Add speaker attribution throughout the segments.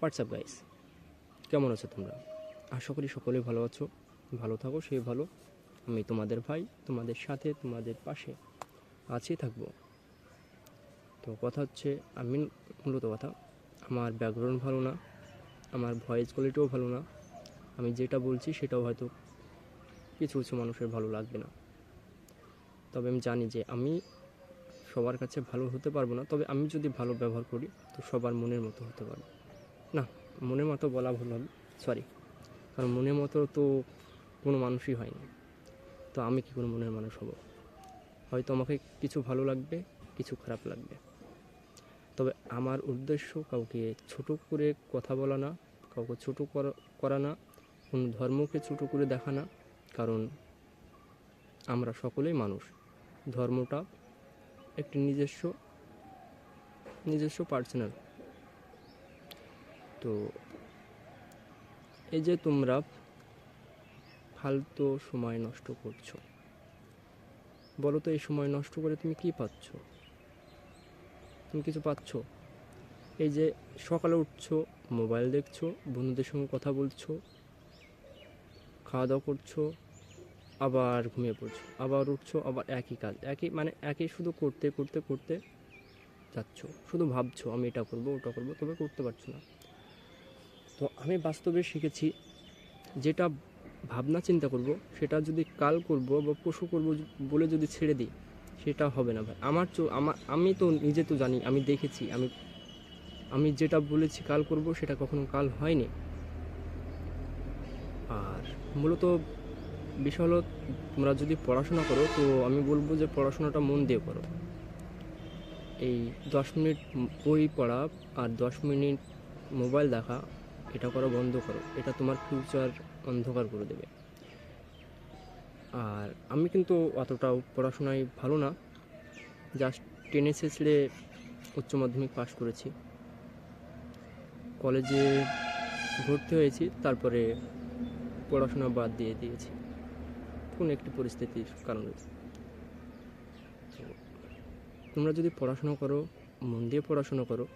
Speaker 1: WhatsApp guys কেমন আছো তোমরা? আশা করি সকলেই ভালো আছো, ভালো থাকো সেই ভালো। আমি তোমাদের ভাই, তোমাদের সাথে, তোমাদের পাশে আছি, থাকব। তো কথা হচ্ছে আমি মূলত কথা, আমার ব্যাকগ্রাউন্ড ভালো না, আমার ভয়েস কোয়ালিটিও ভালো না। আমি যেটা বলছি, সেটাও হয়তো কিছু কিছু মানুষের ভালো লাগবে না। তবে আমি জানি যে আমি সবার কাছে ভালো হতে পারব না, তবে আমি যদি ভালো ব্যবহার করি, তো সবার মনের মতো হতে পারব। না, মনের মতো বলা ভুল হবে সরি কারণ মনের মতো তো কোনো মানুষই হয় না। তো আমি কি কোনো মনের মানুষ হব? হয়তো আমাকে কিছু ভালো লাগবে, কিছু খারাপ লাগবে। তবে আমার উদ্দেশ্য কাউকে ছোট করে কথা বলা না, কাউকে ছোট করা না, কোনো ধর্মকে ছোট করে দেখা না। কারণ আমরা সকলেই মানুষ। ধর্মটা একটি নিজস্ব নিজস্ব পার্সোনাল তো এই যে তোমরা ফালতু সময় নষ্ট করছ, বলো তো এই সময় নষ্ট করে তুমি কি পাচ্ছ? তুমি কিছু পাচ্ছ? এই যে সকালে উঠছো, মোবাইল দেখছ, বন্ধুদের সঙ্গে কথা বলছো খাওয়া দাওয়া করছ, আবার ঘুমিয়ে পড়ছো, আবার উঠছো, আবার একই কাজ, একই মানে একই শুধু করতে করতে করতে যাচ্ছ। শুধু ভাবছ, আমি এটা করব, ওটা করব, তবে করতে পারছ না। তো আমি বাস্তবে শিখেছি যেটা ভাবনা চিন্তা করব, সেটা যদি কাল করব বা পশু করব বলে যদি ছেড়ে দিই, সেটা হবে না ভাই। আমার চো আমার, আমি তো নিজে তো জানি, আমি দেখেছি, আমি আমি যেটা বলেছি কাল করব, সেটা কখনো কাল হয়নি। আর মূলত বিষয় হলো, তোমরা যদি পড়াশোনা করো, তো আমি বলব যে পড়াশোনাটা মন দিয়ে করো। এই দশ মিনিট বই পড়া আর দশ মিনিট মোবাইল দেখা এটা করা, বন্ধ করো। এটা তোমার ফিউচার অন্ধকার করে দেবে। আর আমি কিন্তু অতটাও পড়াশোনায় ভালো না। জাস্ট টেনে শেষলে উচ্চ মাধ্যমিক পাশ করেছি। কলেজে ভর্তি হয়েছি, তারপরে পড়াশোনা বাদ দিয়ে দিয়েছি। কোনো একটি পরিস্থিতির কারণে তোমরা যদি পড়াশোনা করো, মন দিয়ে পড়াশোনা করো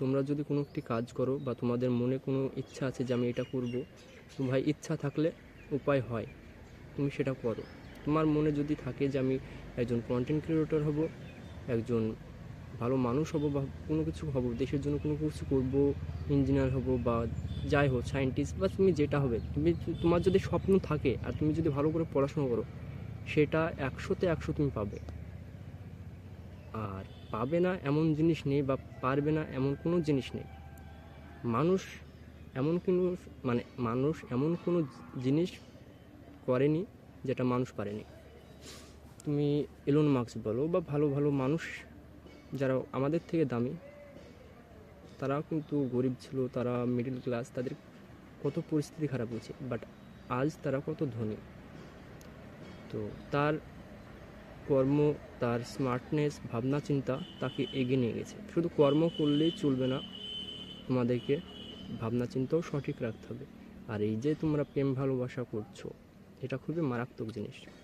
Speaker 1: তোমরা যদি কোনো একটি কাজ করো বা তোমাদের মনে কোনো ইচ্ছা আছে যে আমি এটা করব, তো ভাই ইচ্ছা থাকলে উপায় হয়, তুমি সেটা করো। তোমার মনে যদি থাকে যে আমি একজন কন্টেন্ট ক্রিয়েটর হব, একজন ভালো মানুষ হব বা কোনো কিছু হব, দেশের জন্য কোনো কিছু করব ইঞ্জিনিয়ার হব বা যাই হোক সায়েন্টিস্ট বা তুমি যেটা হবে, তুমি তোমার যদি স্বপ্ন থাকে আর তুমি যদি ভালো করে পড়াশোনা করো, সেটা একশোতে একশো তুমি পাবে। আর পাবে না এমন জিনিস নেই বা পারবে না এমন কোনো জিনিস নেই। মানুষ এমন কোনো মানে মানুষ এমন কোনো জিনিস করেনি যেটা মানুষ পারেনি। তুমি এলন মার্কস বলো বা ভালো ভালো মানুষ যারা আমাদের থেকে দামি, তারাও কিন্তু গরিব ছিল, তারা মিডল ক্লাস তাদের কত পরিস্থিতি খারাপ হয়েছে বাট আজ তারা কত ধনী। তো তার কর্ম, তার স্মার্টনেস ভাবনা, চিন্তা তাকে এগিয়ে নিয়ে গেছে। শুধু কর্ম করলেই চলবে না, তোমাদেরকে ভাবনা, চিন্তাও সঠিক রাখতে হবে। আর এই যে তোমরা প্রেম, ভালোবাসা করছ, এটা খুবই মারাত্মক জিনিস।